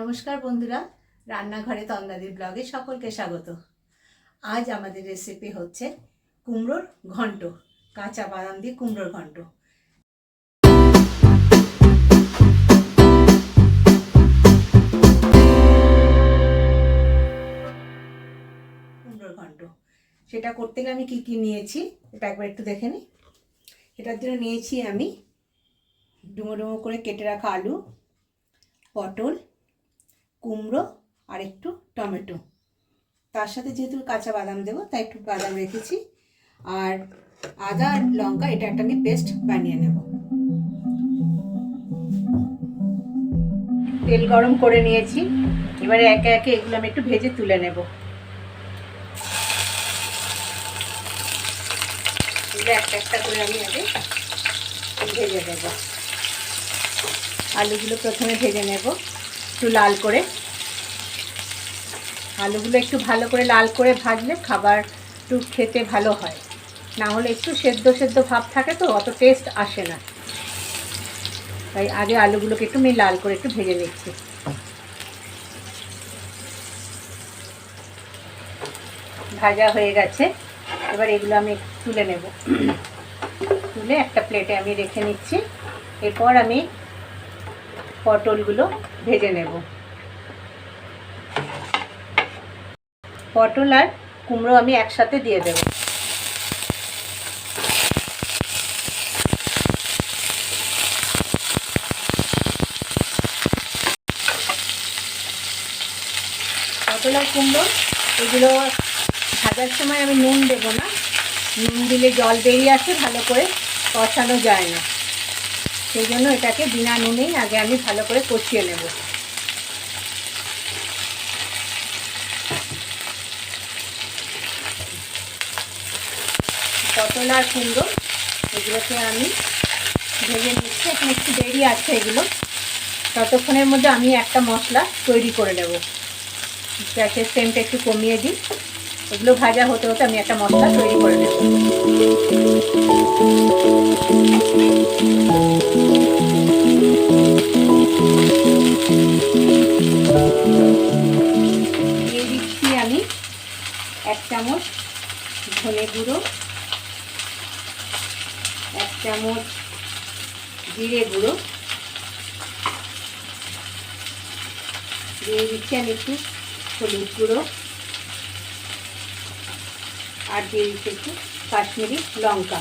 নমস্কার বন্ধুরা, রান্নাঘরে তন্দাদির ব্লগে সকলকে স্বাগত। আজ আমাদের রেসিপি হচ্ছে কুমড়োর ঘন্ট, কাঁচা বাদাম দিয়ে কুমড়োর ঘন্ট। কুমড়োর ঘন্ট। সেটা করতে গেলে আমি কি কি নিয়েছি, এটা একবার একটু দেখে নিই। এটার জন্য নিয়েছি আমি ডুমো ডুমো করে কেটে রাখা আলু, পটল কুমড়ো আর একটু টমেটো। তার সাথে যেহেতু কাঁচা বাদাম দেবো, তাই একটু বাদাম রেখেছি। আর আদা আর লঙ্কা, এটা একটা আমি পেস্ট বানিয়ে নেব। তেল গরম করে নিয়েছি। এবারে একে একে এগুলো আমি একটু ভেজে তুলে নেব। একটা একটা করে আমি আগে ভেজে দেবো আলুগুলো প্রথমে ভেজে নেব। একটু লাল করে। আলুগুলো একটু ভালো করে লাল করে ভাজলে খাবার একটু খেতে ভালো হয়। না হলে একটু সেদ্ধ সেদ্ধ ভাব থাকে তো, অত টেস্ট আসে না। তাই আগে আলুগুলোকে একটু আমি লাল করে একটু ভেজে নিচ্ছি। ভাজা হয়ে গেছে। এবার এগুলো আমি তুলে নেব। তুলে একটা প্লেটে আমি রেখে নিচ্ছি। এরপর আমি পটলগুলো ভেজে নেব। পটল আর কুমড়ো আমি একসাথে দিয়ে দেব। পটল আর কুমড়ো, এগুলো ভাজার সময় আমি নুন দেবো না। নুন দিলে জল বেরিয়ে আসে, ভালো করে কষানো যায় না। সেই জন্য এটাকে বিনা নুনেই আগে আমি ভালো করে কষিয়ে নেব। পটল আর কুমড়ো, এগুলোকে আমি ভেজে নিচ্ছি। এখন একটু দেরি আছে এগুলো। ততক্ষণের মধ্যে আমি একটা মশলা তৈরি করে নেব। গ্যাসের ফ্লেমটা একটু কমিয়ে দিই। এগুলো ভাজা হতে হতে আমি একটা মশলা তৈরি করে নেব। চামচ ধনে গুঁড়ো, এক চামচ জিরে গুঁড়ো। দিয়ে দিচ্ছি আমি একটু হলুদ গুঁড়ো। আর দিয়ে দিচ্ছি একটু কাশ্মীরি লঙ্কা।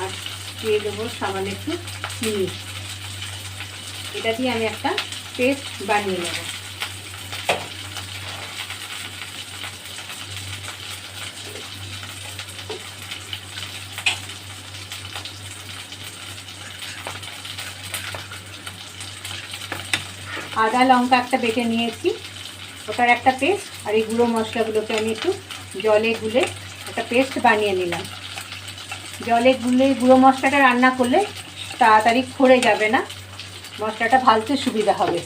আর দিয়ে দেবো সামান্য একটু চিনি। এটা দিয়ে আমি একটা পেস্ট বানিয়ে নেব। আদা লঙ্কা একটা বেটে নিয়েছি, ওটার একটা পেস্ট আর এই গুঁড়ো মশলাগুলোকে আমি একটু জলে গুলে একটা পেস্ট বানিয়ে নিলাম। জলে গুলে গুঁড়ো মশলাটা রান্না করলে তাড়াতাড়ি খড়ে যাবে না, মশলাটা ভালতে সুবিধা হবে।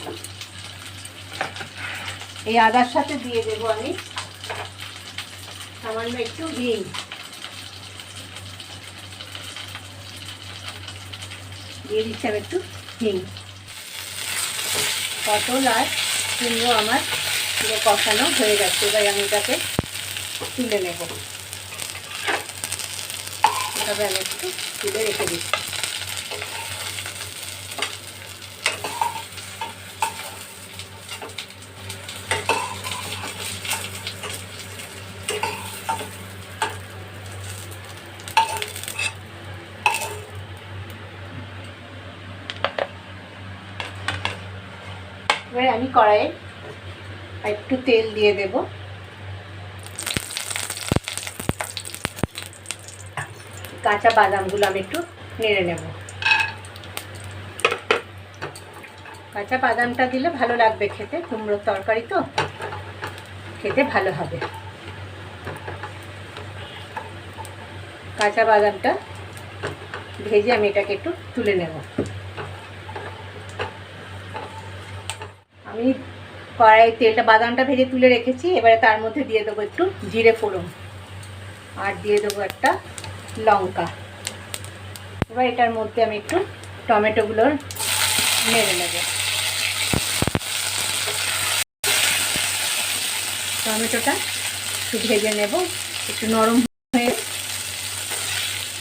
এই আদার সাথে দিয়ে দেবো আমি সামান্য একটু হিং। দিয়ে দিচ্ছি আমি একটু হিং। পটল আর কুমড়ো আমার পুরো কষানো হয়ে গেছে। এবার আমি এটাকে তুলে নেব। এভাবে আমি একটু তুলে রেখে দিচ্ছি। কড়াইয়ে একটু তেল দিয়ে দেব। কাঁচা বাদামগুলো আমি একটু নেড়ে নেব। কাঁচা বাদামটা দিলে ভালো লাগবে খেতে কুমড়োর তরকারি তো, খেতে ভালো হবে। কাঁচা বাদামটা ভেজে আমি এটাকে একটু তুলে নেব আমি কড়াই তেলটা, বাদামটা ভেজে তুলে রেখেছি। এবারে তার মধ্যে দিয়ে দেবো একটু জিরে ফোড়ন। আর দিয়ে দেবো একটা লঙ্কা। এবার এটার মধ্যে আমি একটু টমেটোগুলোর নেড়ে নেব। টমেটোটা একটু ভেজে নেব, একটু নরম হয়ে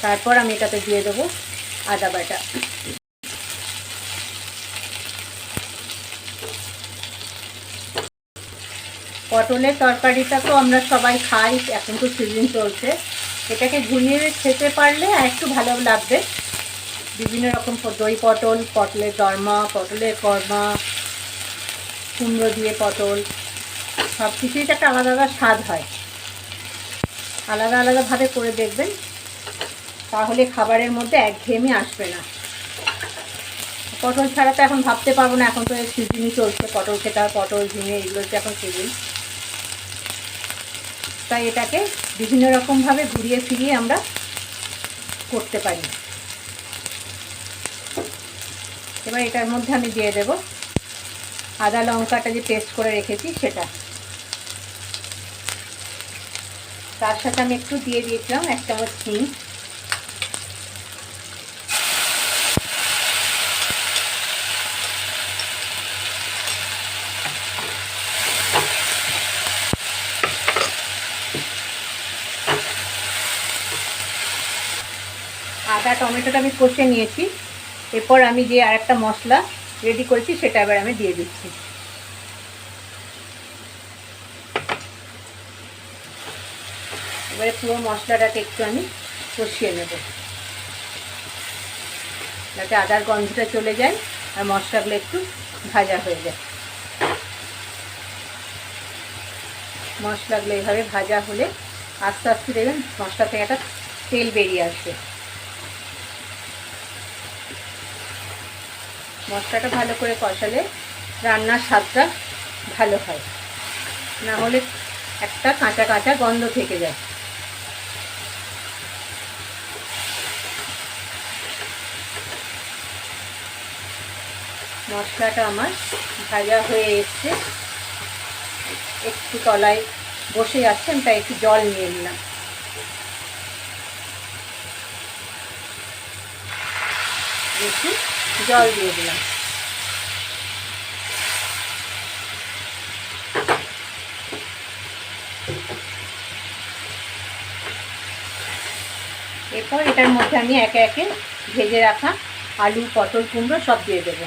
তারপর আমি এটাতে দিয়ে দেবো আদা বাটা। পটলের তরকারিটা তো আমরা সবাই খাই, এখন তো সিজন চলছে। এটাকে ঘুরিয়ে খেতে পারলে আর একটু ভালো লাগবে। বিভিন্ন রকম দই পটল, পটলের দরমা, পটলের কর্মা, কুমড়ো দিয়ে পটল সব কিছুই তো একটা আলাদা আলাদা স্বাদ হয়। আলাদা আলাদাভাবে করে দেখবেন, তাহলে খাবারের মধ্যে একঘেয়েমি আসবে না। পটল ছাড়া তো এখন ভাবতে পারব না, এখন তো সিজনই চলছে, পটল খেতে পটল, ঝিঙে, এগুলো তো এখন সিজন তাই এটাকে বিভিন্ন রকমভাবে ঘুরিয়ে ফিরিয়ে আমরা করতে পারি। এবার এটার মধ্যে আমি দিয়ে দেব আদা লঙ্কাটা যে পেস্ট করে রেখেছি সেটা। তার সাথে আমি একটু দিয়ে দিয়েছিলাম এক চামচ আদা টমেটোটা আমি কষে নিয়েছি। এরপর আমি যে আরেকটা মশলা রেডি করেছি, সেটা এবার আমি দিয়ে দিচ্ছি। এবারে পুরো মশলাটাকে একটু আমি কষিয়ে নেব। যাতে আদার গন্ধটা চলে যায় আর মশলাগুলো একটু ভাজা হয়ে যায়। মশলাগুলো এইভাবে ভাজা হলে আস্তে আস্তে দেখবেন মশলা থেকে একটা তেল বেরিয়ে আসবে। মশলাটা ভালো করে কষালে রান্নার স্বাদটা ভালো হয়। না হলে একটা কাঁচা কাঁচা গন্ধ থেকে যায়। মশলাটা আমার ভাজা হয়ে এসছে। একটু তলায় বসে যাচ্ছে, আমি তাই একটু জল নিয়ে নিলাম। একটু জল দিয়ে দিলাম। এরপর এটার মধ্যে আমি একে একে ভেজে রাখা আলু, পটল, কুমড়ো সব দিয়ে দেবো।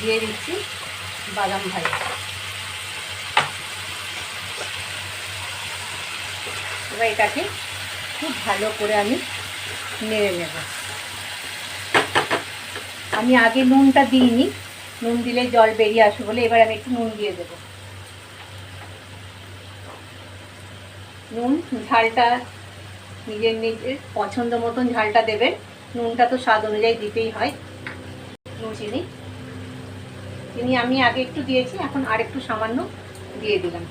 দিয়ে দিচ্ছি বাদাম ভাজা। এবার এটাকে খুব ভালো করে আমি নেড়ে নেব। আমি আগে নুনটা দিইনি, নুন দিলে জল বেরিয়ে আসবে বলে এবার আমি একটু নুন দিয়ে দেব। নুন, ঝালটা নিজের নিজের পছন্দ মতন ঝালটা দেবেন। নুনটা তো স্বাদ অনুযায়ী দিতেই হয়। নুন চিনি। চিনি আমি আগে একটু দিয়েছি, এখন আর একটু সামান্য দিয়ে দিলাম।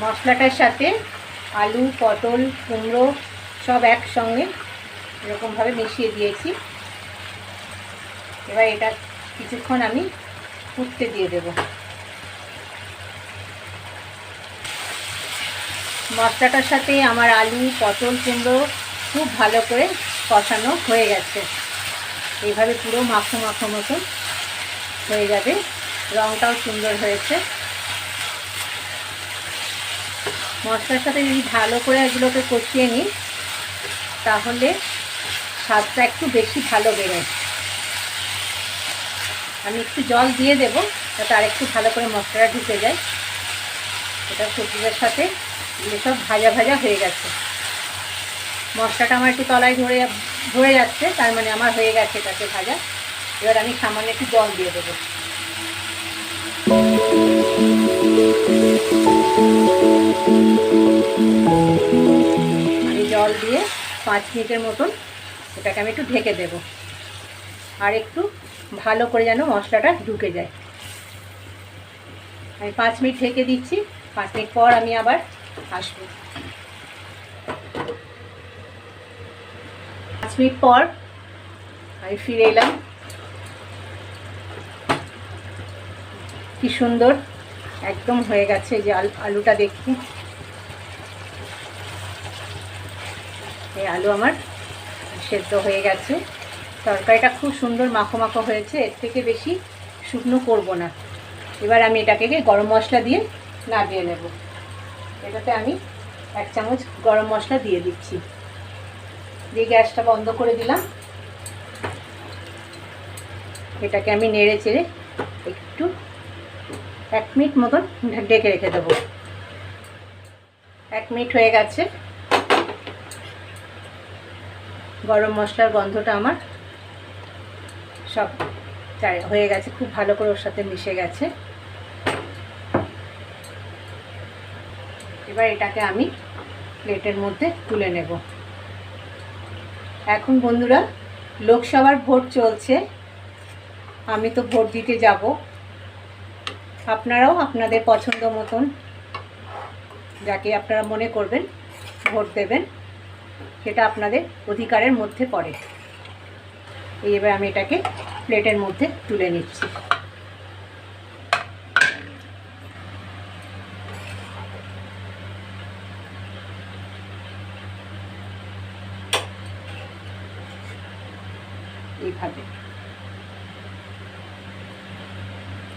মশলাটার সাথে আলু, পটল, কুমড়ো সব একসঙ্গে এরকমভাবে মিশিয়ে দিয়েছি। এবার এটা কিছুক্ষণ আমি ফুটতে দিয়ে দেবো। মশলাটার সাথে আমার আলু, পটল, কুমড়ো খুব ভালো করে কষানো হয়ে গেছে। এইভাবে পুরো মাখো মাখো মতো হয়ে যাবে। রঙটাও সুন্দর হয়েছে। মশলার সাথে যদি ভালো করে এগুলোকে কষিয়ে নিই, তাহলে স্বাদটা একটু বেশি ভালো বেরোয়। আমি একটু জল দিয়ে দেবো, যাতে আর একটু ভালো করে মশলাটা ঢুকে যায়। এটা সবজিদের সাথে সব ভাজা ভাজা হয়ে গেছে। মশলাটা আমার একটু তলায় ধরে ধরে যাচ্ছে, তার মানে আমার হয়ে গেছে এটাকে ভাজা। এবার আমি সামান্য একটু জল দিয়ে দেবো। আমি জল দিয়ে পাঁচ মিনিটের মতন এটাকে আমি একটু ঢেকে দেব। আর একটু ভালো করে যেন মশলাটা ঢুকে যায়। আমি পাঁচ মিনিট ঢেকে দিচ্ছি। পাঁচ মিনিট পর আমি আবার আসব। পাঁচ মিনিট পর আমি ফিরে এলাম। কি সুন্দর, একদম হয়ে গেছে যে আলু আলুটা দেখি এই আলু আমার সেদ্ধ হয়ে গেছে। তরকারিটা খুব সুন্দর মাখো মাখো হয়েছে, এর থেকে বেশি শুকনো করব না। এবার আমি এটাকে গরম মশলা দিয়ে নামিয়ে নেব। এটাতে আমি এক চামচ গরম মশলা দিয়ে দিচ্ছি। দিয়ে গ্যাসটা বন্ধ করে দিলাম। এটাকে আমি নেড়ে চেড়ে একটু এক মিনিট মতন ডেকে রেখে দেবো। এক মিনিট হয়ে গেছে। গরম মশলার গন্ধটা আমার সব হয়ে গেছে। খুব ভালো করে ওর সাথে মিশে গেছে। এবার এটাকে আমি প্লেটের মধ্যে তুলে নেব। এখন বন্ধুরা, লোকসভার ভোট চলছে। আমি তো ভোট দিতে যাব। আপনারাও আপনাদের পছন্দ মতন, যাকে আপনারা মনে করবেন, ভোট দেবেন, সেটা আপনাদের অধিকারের মধ্যে পড়ে। এবার আমি এটাকে প্লেটের মধ্যে তুলে নিচ্ছি এইভাবে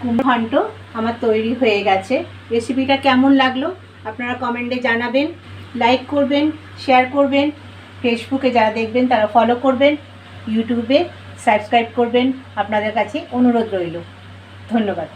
কুমড়ো ঘন্ট আমার তৈরি হয়ে গেছে। রেসিপিটা কেমন লাগল? আপনারা কমেন্টে জানাবেন লাইক করবেন শেয়ার করবেন ফেসবুকে যারা দেখবেন তারা ফলো করবেন ইউটিউবে সাবস্ক্রাইব করবেন। আপনাদের কাছে অনুরোধ রইল। ধন্যবাদ।